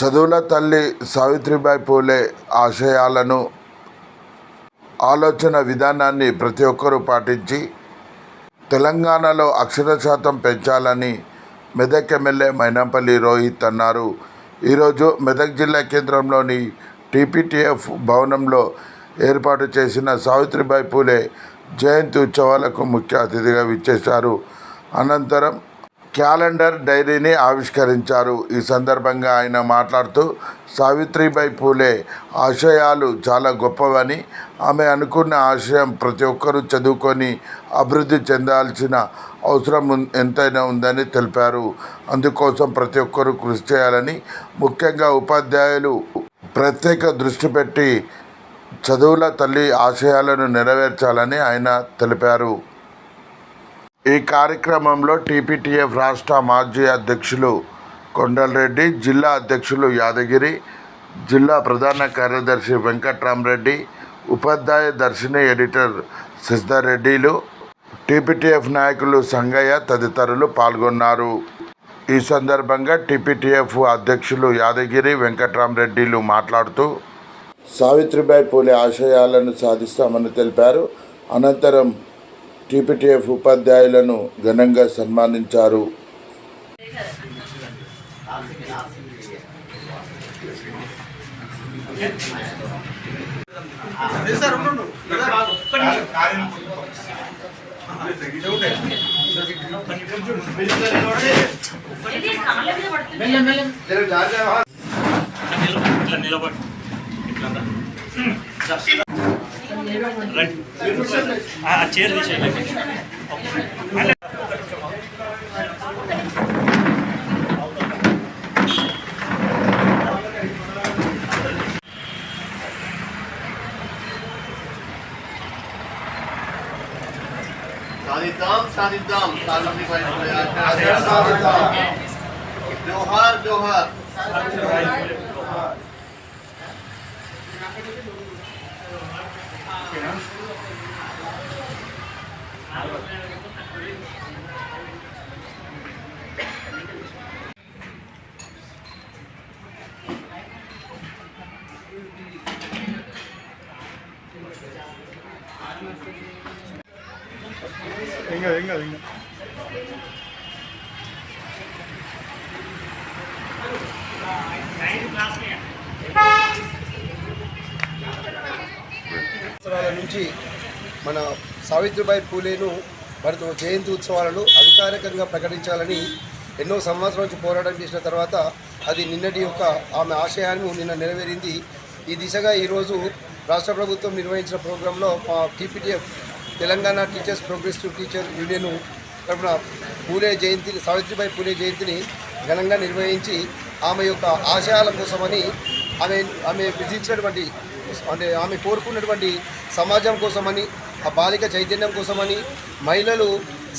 చదువుల తల్లి సావిత్రిబాయి పూలే ఆశయాలను ఆలోచన విధానాన్ని ప్రతి ఒక్కరూ పాటించి తెలంగాణలో అక్షర శాతం పెంచాలని మెదక్ ఎమ్మెల్యే మైనంపల్లి రోహిత్ అన్నారు. ఈరోజు మెదక్ జిల్లా కేంద్రంలోని టీపీటీఎఫ్ భవనంలో ఏర్పాటు చేసిన సావిత్రిబాయి పూలే జయంతి ఉత్సవాలకు ముఖ్య అతిథిగా విచ్చేశారు. అనంతరం క్యాలెండర్ డైరీని ఆవిష్కరించారు. ఈ సందర్భంగా ఆయన మాట్లాడుతూ సావిత్రిబాయి పూలే ఆశయాలు చాలా గొప్పవని ఆమె అనుకున్న ఆశయం ప్రతి ఒక్కరూ చదువుకొని అభివృద్ధి చెందాల్సిన అవసరం ఎంతైనా ఉందని తెలిపారు. అందుకోసం ప్రతి ఒక్కరూ కృషి చేయాలని ముఖ్యంగా ఉపాధ్యాయులు ప్రత్యేక దృష్టి పెట్టి చదువుల తల్లి ఆశయాలను నెరవేర్చాలని ఆయన తెలిపారు. ఈ కార్యక్రమంలో టీపీటీఎఫ్ రాష్ట్ర మాజీ అధ్యక్షులు కొండలరెడ్డి జిల్లా అధ్యక్షులు యాదగిరి జిల్లా ప్రధాన కార్యదర్శి వెంకట్రామరెడ్డి ఉపాధ్యాయ దర్శిని ఎడిటర్ సిద్ధారెడ్డిలు టీపీటీఎఫ్ నాయకులు సంగయ్య తదితరులు పాల్గొన్నారు. ఈ సందర్భంగా టీపీటీఎఫ్ అధ్యక్షులు యాదగిరి వెంకట్రామరెడ్డిలు మాట్లాడుతూ సావిత్రిబాయి పూలే ఆశయాలను సాధిస్తామని తెలిపారు. అనంతరం టీపీటీఎఫ్ ఉపాధ్యాయులను ఘనంగా సన్మానించారు. ఇట్లా నిలబడి ఇట్లా రా. రైట్. ఆ ఆ చైర్ తీసేయండి సాధిద్దాం సాధిద్దాం సాధిద్దాం సంవత్సరాల నుంచి మన సావిత్రిబాయి పూలేను మరి జయంతి ఉత్సవాలను అధికారికంగా ప్రకటించాలని ఎన్నో సంవత్సరాల నుంచి పోరాటం చేసిన తర్వాత అది నిన్నటి యొక్క ఆమె ఆశయాన్ని నిన్న నెరవేరింది. ఈ దిశగా ఈరోజు రాష్ట్ర ప్రభుత్వం నిర్వహించిన ప్రోగ్రాంలో మా TPTF Telangana teachers progressive teacher union తరఫున పూలే జయంతిని సావిత్రిబాయి పూలే జయంతిని ఘనంగా నిర్వహించి ఆమె యొక్క ఆశయాల కోసమని ఆమె ఆమె విధించినటువంటి అంటే ఆమె కోరుకున్నటువంటి సమాజం కోసమని ఆ బాలిక చైతన్యం కోసమని మహిళలు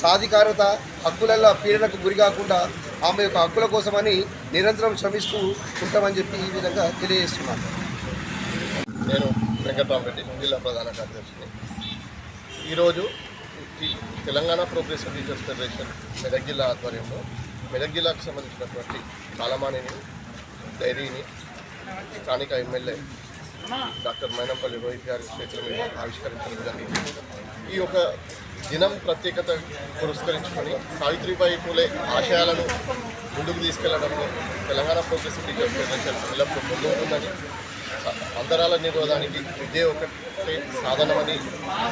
సాధికారత హక్కులలో పీడనకు గురి కాకుండా ఆమె యొక్క హక్కుల కోసమని నిరంతరం శ్రమిస్తూ ఉంటామని చెప్పి ఈ విధంగా తెలియజేస్తున్నాను. నేను వెంకటరామరెడ్డి జిల్లా ప్రధాన కార్యదర్శిని. ఈరోజు Telangana progressive teachers federation Medak జిల్లా ఆధ్వర్యంలో మెదక్ జిల్లాకు సంబంధించినటువంటి కాలమానిని డైరీని స్థానిక ఎమ్మెల్యే డాక్టర్ మైనంపల్లి రోహిత్ గారి చేతుల మీద ఆవిష్కరించడం జరిగింది. ఈ యొక్క దినం ప్రత్యేకత పురస్కరించుకొని సావిత్రిబాయి పూలే ఆశయాలను ముందుకు తీసుకెళ్ళడంలో తెలంగాణ ప్రోగ్రెసివ్ టీచర్స్ ఫెడరేషన్ ఎల్లప్పుడూ ముందుంటుందని అంతరాల నిరోధానికి విద్య ఒకటే సాధనమని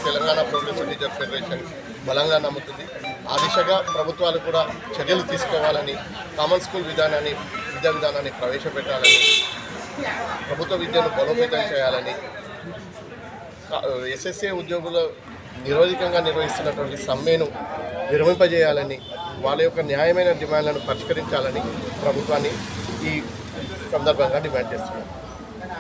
తెలంగాణ ప్రోగ్రెసివ్ టీచర్ ఫెడరేషన్ బలంగా నమ్ముతుంది. ఆ దిశగా ప్రభుత్వాలు కూడా చర్యలు తీసుకోవాలని కామన్ స్కూల్ విధానాన్ని విద్యా విధానాన్ని ప్రవేశపెట్టాలని ప్రభుత్వ విద్యను బలోపేతం చేయాలని ఎస్ఎస్ఏ ఉద్యోగులు నిరోధికంగా నిర్వహిస్తున్నటువంటి సమ్మెను విరమింపజేయాలని వాళ్ళ యొక్క న్యాయమైన డిమాండ్లను పరిష్కరించాలని ప్రభుత్వాన్ని ఈ సందర్భంగా డిమాండ్ చేస్తున్నాం.